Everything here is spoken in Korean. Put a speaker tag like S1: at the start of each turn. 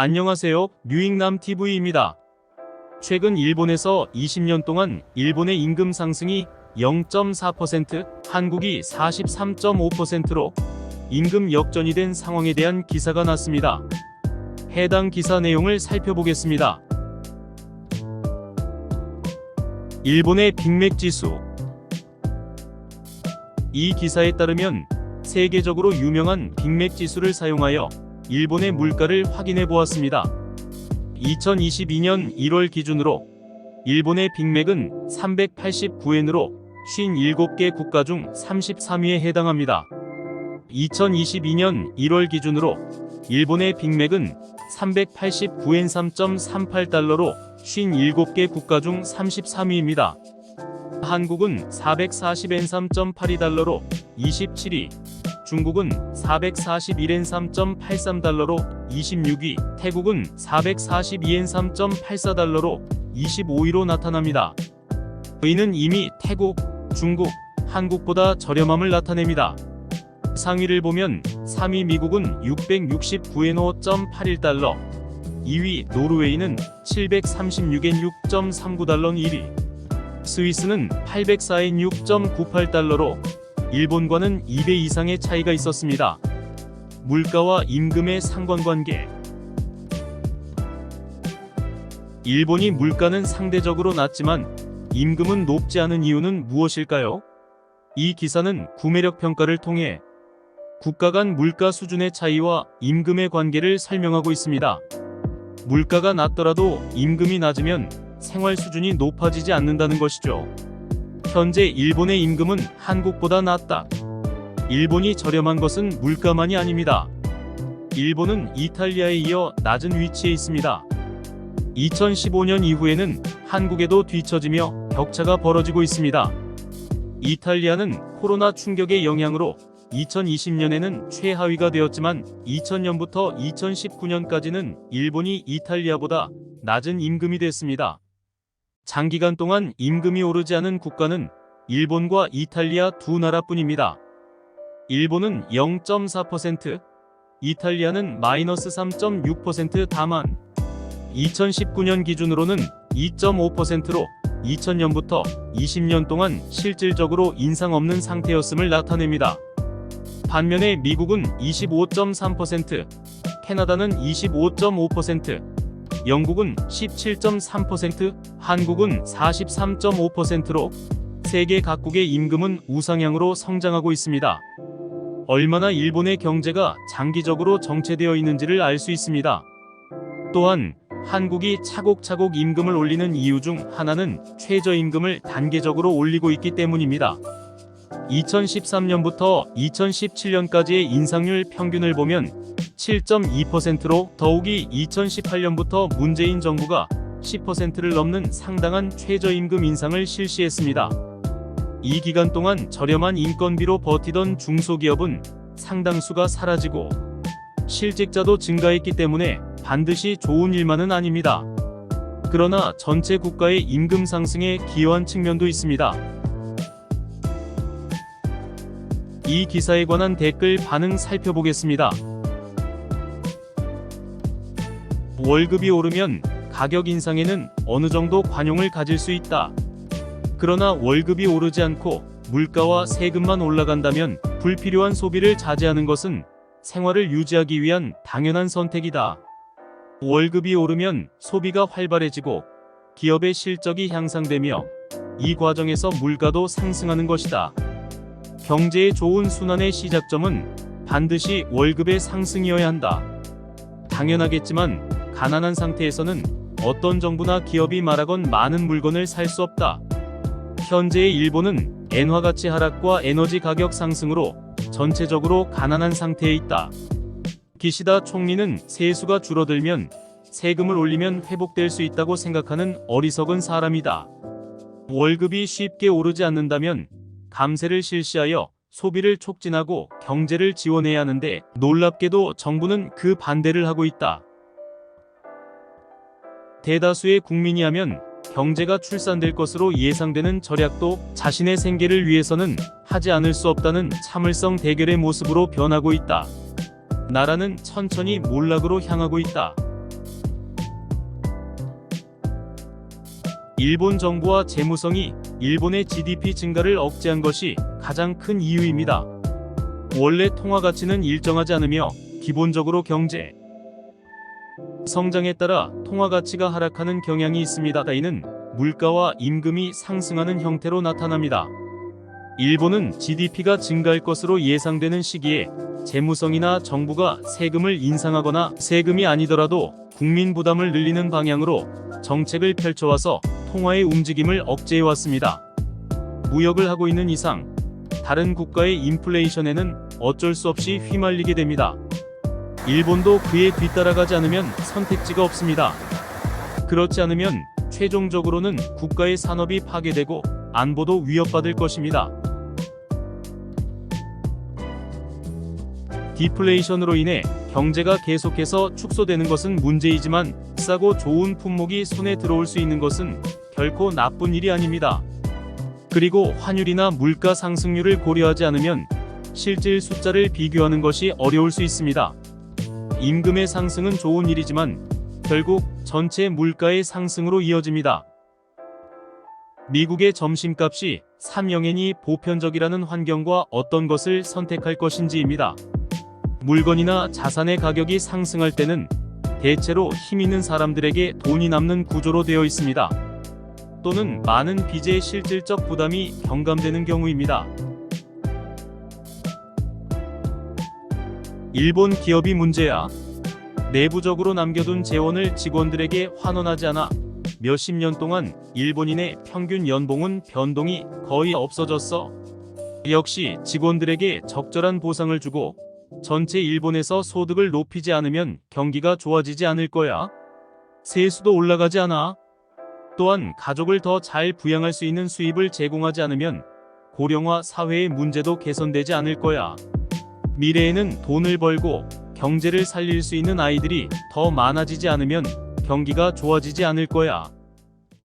S1: 안녕하세요. 유익남 TV입니다. 최근 일본에서 20년 동안 일본의 임금 상승이 0.4%, 한국이 43.5%로 임금 역전이 된 상황에 대한 기사가 났습니다. 해당 기사 내용을 살펴보겠습니다. 일본의 빅맥 지수 이 기사에 따르면 세계적으로 유명한 빅맥 지수를 사용하여 일본의 물가를 확인해 보았습니다. 2022년 1월 기준으로 일본의 빅맥은 389엔으로 57개 국가 중 33위에 해당합니다. 2022년 1월 기준으로 일본의 빅맥은 389엔 3.38달러로 57개 국가 중 33위입니다. 한국은 440엔 3.82달러로 27위, 중국은 441엔 3.83달러로 26위, 태국은 442엔 3.84달러로 25위로 나타납니다. 이는 이미 태국, 중국, 한국보다 저렴함을 나타냅니다. 상위를 보면 3위 미국은 669엔 5.81달러, 2위 노르웨이는 736엔 6.39달러 1위, 스위스는 804엔 6.98달러로 일본과는 2배 이상의 차이가 있었습니다. 물가와 임금의 상관관계 일본이 물가는 상대적으로 낮지만 임금은 높지 않은 이유는 무엇일까요? 이 기사는 구매력 평가를 통해 국가 간 물가 수준의 차이와 임금의 관계를 설명하고 있습니다. 물가가 낮더라도 임금이 낮으면 생활 수준이 높아지지 않는다는 것이죠. 현재 일본의 임금은 한국보다 낮다. 일본이 저렴한 것은 물가만이 아닙니다. 일본은 이탈리아에 이어 낮은 위치에 있습니다. 2015년 이후에는 한국에도 뒤처지며 격차가 벌어지고 있습니다. 이탈리아는 코로나 충격의 영향으로 2020년에는 최하위가 되었지만 2000년부터 2019년까지는 일본이 이탈리아보다 낮은 임금이 됐습니다. 장기간 동안 임금이 오르지 않은 국가는 일본과 이탈리아 두 나라뿐입니다. 일본은 0.4%, 이탈리아는 마이너스 3.6% 다만 2019년 기준으로는 2.5%로 2000년부터 20년 동안 실질적으로 인상 없는 상태였음을 나타냅니다. 반면에 미국은 25.3%, 캐나다는 25.5%, 영국은 17.3%, 한국은 43.5%로 세계 각국의 임금은 우상향으로 성장하고 있습니다. 얼마나 일본의 경제가 장기적으로 정체되어 있는지를 알 수 있습니다. 또한 한국이 차곡차곡 임금을 올리는 이유 중 하나는 최저임금을 단계적으로 올리고 있기 때문입니다. 2013년부터 2017년까지의 인상률 평균을 보면 7.2%로 더욱이 2018년부터 문재인 정부가 10%를 넘는 상당한 최저임금 인상을 실시했습니다. 이 기간 동안 저렴한 인건비로 버티던 중소기업은 상당수가 사라지고 실직자도 증가했기 때문에 반드시 좋은 일만은 아닙니다. 그러나 전체 국가의 임금 상승에 기여한 측면도 있습니다. 이 기사에 관한 댓글 반응 살펴보겠습니다. 월급이 오르면 가격 인상에는 어느 정도 관용을 가질 수 있다. 그러나 월급이 오르지 않고 물가와 세금만 올라간다면 불필요한 소비를 자제하는 것은 생활을 유지하기 위한 당연한 선택이다. 월급이 오르면 소비가 활발해지고 기업의 실적이 향상되며 이 과정에서 물가도 상승하는 것이다. 경제의 좋은 순환의 시작점은 반드시 월급의 상승이어야 한다. 당연하겠지만 가난한 상태에서는 어떤 정부나 기업이 말하건 많은 물건을 살 수 없다. 현재의 일본은 엔화 가치 하락과 에너지 가격 상승으로 전체적으로 가난한 상태에 있다. 기시다 총리는 세수가 줄어들면 세금을 올리면 회복될 수 있다고 생각하는 어리석은 사람이다. 월급이 쉽게 오르지 않는다면 감세를 실시하여 소비를 촉진하고 경제를 지원해야 하는데 놀랍게도 정부는 그 반대를 하고 있다. 대다수의 국민이 하면 경제가 출산될 것으로 예상되는 절약도 자신의 생계를 위해서는 하지 않을 수 없다는 참을성 대결의 모습으로 변하고 있다. 나라는 천천히 몰락으로 향하고 있다. 일본 정부와 재무성이 일본의 GDP 증가를 억제한 것이 가장 큰 이유입니다. 원래 통화 가치는 일정하지 않으며 기본적으로 경제, 성장에 따라 통화 가치가 하락하는 경향이 있습니다. 이는 물가와 임금이 상승하는 형태로 나타납니다. 일본은 GDP가 증가할 것으로 예상되는 시기에 재무성이나 정부가 세금을 인상하거나 세금이 아니더라도 국민 부담을 늘리는 방향으로 정책을 펼쳐와서 통화의 움직임을 억제해 왔습니다. 무역을 하고 있는 이상 다른 국가의 인플레이션에는 어쩔 수 없이 휘말리게 됩니다. 일본도 그에 뒤따라가지 않으면 선택지가 없습니다. 그렇지 않으면 최종적으로는 국가의 산업이 파괴되고 안보도 위협받을 것입니다. 디플레이션으로 인해 경제가 계속해서 축소되는 것은 문제이지만 싸고 좋은 품목이 손에 들어올 수 있는 것은 결코 나쁜 일이 아닙니다. 그리고 환율이나 물가 상승률을 고려하지 않으면 실질 숫자를 비교하는 것이 어려울 수 있습니다. 임금의 상승은 좋은 일이지만 결국 전체 물가의 상승으로 이어집니다. 미국의 점심값이 3영엔이 보편적이라는 환경과 어떤 것을 선택할 것인지입니다. 물건이나 자산의 가격이 상승할 때는 대체로 힘 있는 사람들에게 돈이 남는 구조로 되어 있습니다. 또는 많은 빚의 실질적 부담이 경감되는 경우입니다. 일본 기업이 문제야. 내부적으로 남겨둔 재원을 직원들에게 환원하지 않아 몇십 년 동안 일본인의 평균 연봉은 변동이 거의 없어졌어. 역시 직원들에게 적절한 보상을 주고 전체 일본에서 소득을 높이지 않으면 경기가 좋아지지 않을 거야. 세수도 올라가지 않아. 또한 가족을 더 잘 부양할 수 있는 수입을 제공하지 않으면 고령화 사회의 문제도 개선되지 않을 거야. 미래에는 돈을 벌고 경제를 살릴 수 있는 아이들이 더 많아지지 않으면 경기가 좋아지지 않을 거야.